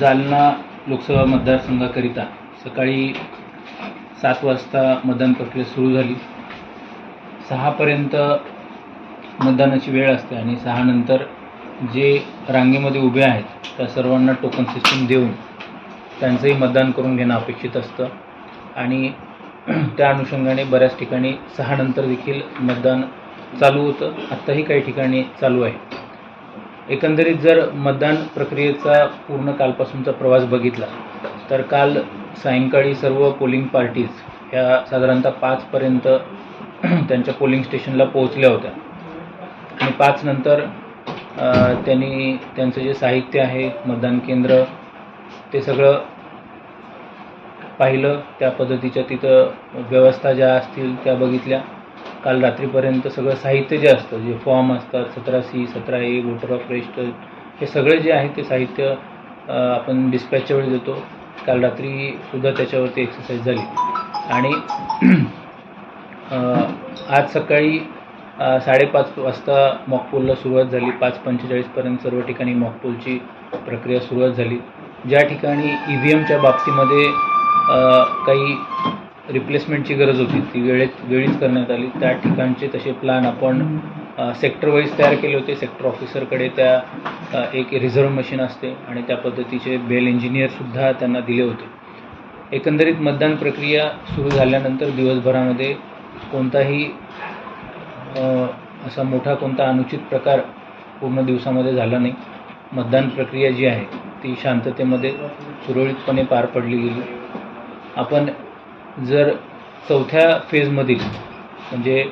जालना लोकसभा मतदारसंघाकरिता सकाळी सात वाजता मतदान प्रक्रिया सुरू झाली. सहापर्यंत मतदानाची वेळ असते आणि सहानंतर जे रांगेमध्ये उभे आहेत त्या सर्वांना टोकन सिस्टीम देऊन त्यांचंही मतदान करून घेणं अपेक्षित असतं. आणि त्या अनुषंगाने बऱ्याच ठिकाणी सहानंतर देखील मतदान चालू होतं. आत्ताही काही ठिकाणी चालू आहे. एकंदरीत जर मतदान प्रक्रियेचा पूर्ण कालपासूनचा प्रवास बघितला तर काल सायंकाळी सर्व पोलिंग पार्टीज ह्या साधारणतः पाचपर्यंत त्यांच्या पोलिंग स्टेशनला पोहोचल्या होत्या. आणि पाच नंतर त्यांनी त्यांचं जे साहित्य आहे मतदान केंद्र ते सगळं पाहिलं. त्या पद्धतीच्या तिथं व्यवस्था ज्या असतील त्या बघितल्या. काल रात्रीपर्यंत सगळं साहित्य जे असतं जे फॉर्म असतात सतरा सी सतरा ए वोटर ऑफ रजिस्टर हे सगळे जे आहे ते साहित्य आपण डिस्पॅचच्या वेळी देतो. काल रात्रीसुद्धा त्याच्यावरती एक्सरसाइज झाली. आणि आज सकाळी साडेपाच वाजता मॉकपोलला सुरुवात झाली. पाच पंचेचाळीसपर्यंत सर्व ठिकाणी मॉकपोलची प्रक्रिया सुरुवात झाली. ज्या ठिकाणी ई व्ही एमच्या बाबतीमध्ये काही रिप्लेसमेंटची गरज होती. ती वेळेत वेळीच करण्यात आली. त्या ठिकाणचे तसे प्लॅन आपण सेक्टर वाईज तयार केले होते. सेक्टर ऑफिसरकडे त्या एक रिझर्व्ह मशीन असते आणि त्या पद्धतीचे बेल इंजिनियरसुद्धा त्यांना दिले होते. एकंदरीत मतदान प्रक्रिया सुरू झाल्यानंतर दिवसभरामध्ये कोणताही असा मोठा कोणता अनुचित प्रकार पूर्ण दिवसामध्ये झाला नाही. मतदान प्रक्रिया जी आहे ती शांततेमध्ये सुरळीतपणे पार पडली गेली. आपण जर चौथ्या फेजमधील म्हणजे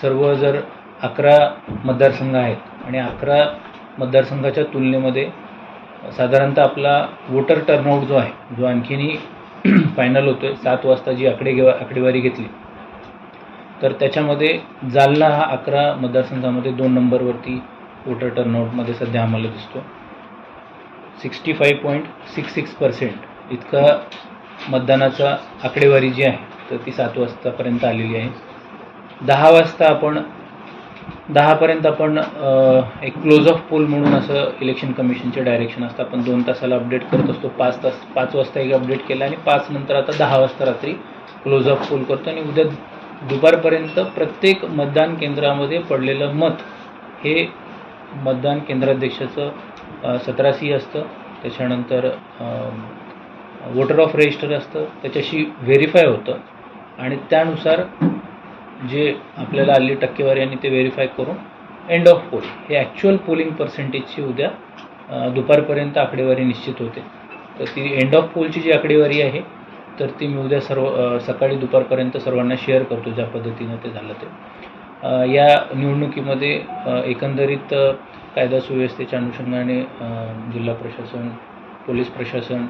सर्व जर अकरा मतदारसंघ आहेत आणि अकरा मतदारसंघाच्या तुलनेमध्ये साधारणतः आपला वोटर टर्नआउट जो आहे जो आणखीनही फायनल होतो आहे सात वाजता जी आकडे घेवा आकडेवारी घेतली तर त्याच्यामध्ये जालना हा अकरा मतदारसंघामध्ये दोन नंबरवरती वोटर टर्नआउटमध्ये सध्या आम्हाला दिसतो sixty five point six six percent इतका मतदानाचा आकडेवारी जी आहे तर ती सात वाजतापर्यंत आलेली आहे. दहा वाजता आपण दहापर्यंत आपण एक क्लोज ऑफ पोल म्हणून असं इलेक्शन कमिशनचे डायरेक्शन असतं. आपण दोन तासाला अपडेट करत असतो. पाच तास पाच वाजता एक अपडेट केला आणि पाच नंतर आता दहा वाजता रात्री क्लोज ऑफ पोल करतो. आणि उद्या दुपारपर्यंत प्रत्येक मतदान केंद्रामध्ये पडलेलं मत हे मतदान केंद्राध्यक्षाचं सतरासी असतं. त्याच्यानंतर वोटर ऑफ रजिस्टर असतं त्याच्याशी व्हेरीफाय होतं. आणि त्यानुसार जे आपल्याला आलेली टक्केवारी आणि ते व्हेरीफाय करून एंड ऑफ पोल हे ॲक्च्युअल पोलिंग पर्सेंटेजची उद्या दुपारपर्यंत आकडेवारी निश्चित होते. तर ती एंड ऑफ पोलची जी आकडेवारी आहे तर ती मी उद्या सर्व सकाळी दुपारपर्यंत सर्वांना शेअर करतो ज्या पद्धतीनं ते झालं ते. या निवडणुकीमध्ये एकंदरीत कायदा सुव्यवस्थेच्या अनुषंगाने जिल्हा प्रशासन पोलीस प्रशासन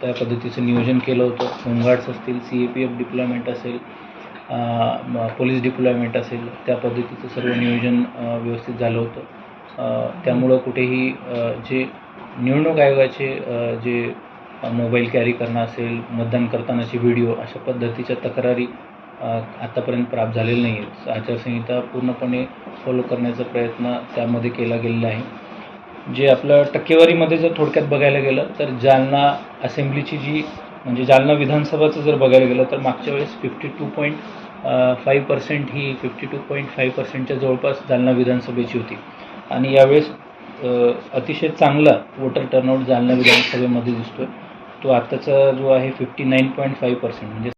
त्या पद्धतीचं नियोजन केलं होतं. होमगार्ड्स असतील C A P F deployment असेल पोलीस डिप्लॉयमेंट असेल त्या पद्धतीचं सर्व नियोजन व्यवस्थित झालं होतं. त्यामुळं कुठेही जे निवडणूक आयोगाचे जे मोबाईल कॅरी करणं असेल मतदान करतानाचे व्हिडिओ अशा पद्धतीच्या तक्रारी आत्तापर्यंत प्राप्त झालेल्या नाही आहेत आचारसंहिता पूर्णपणे फॉलो करण्याचा प्रयत्न त्यामध्ये केला गेलेला आहे. जे आपलं टक्केवारीमध्ये जर थोडक्यात बघायला गेलं तर जालना असेंब्लीची जी म्हणजे जालना विधानसभाचं जर बघायला गेलं तर मागच्या वेळेस fifty two point five percent ही फिफ्टी टू पॉईंट फाईव्ह पर्सेंटच्या जवळपास जालना विधानसभेची होती. आणि यावेळेस अतिशय चांगला वोटर टर्नआउट जालना विधानसभेमध्ये दिसतोय. तो आत्ताचा जो आहे fifty nine point five percent म्हणजे